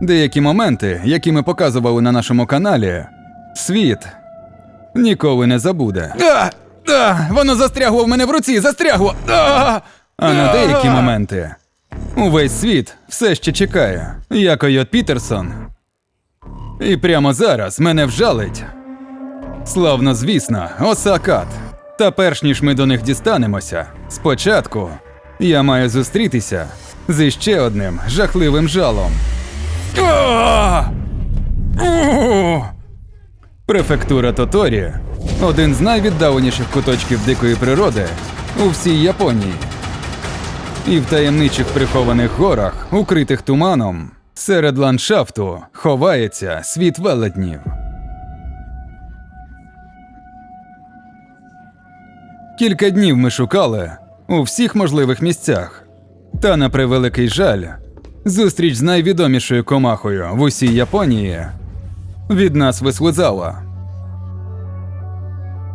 Деякі моменти, які ми показували на нашому каналі, світ ніколи не забуде. А! А! Воно застрягло в мене в руці, застрягло! А! А на деякі моменти увесь світ все ще чекає. Я Койот Пітерсон. І прямо зараз мене вжалить. Славно, звісно, Осакат. Та перш ніж ми до них дістанемося, спочатку я маю зустрітися з іще одним жахливим жалом. Префектура Тоторі один з найвіддаленіших куточків дикої природи у всій Японії. І в таємничих прихованих горах, укритих туманом, серед ландшафту ховається світ велетнів. Кілька днів ми шукали у всіх можливих місцях. Та, на превеликий жаль, зустріч з найвідомішою комахою в усій Японії від нас вислизала.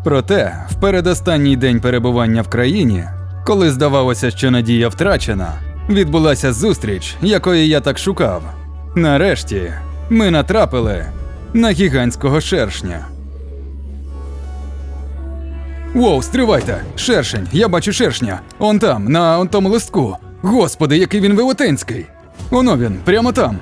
Проте, в передостанній день перебування в країні, коли здавалося, що надія втрачена, відбулася зустріч, якої я так шукав. Нарешті ми натрапили на гігантського шершня. Воу, стривайте! Шершень, я бачу шершня. Он там, на он тому листку. Господи, який він велетенський. Воно він, прямо там.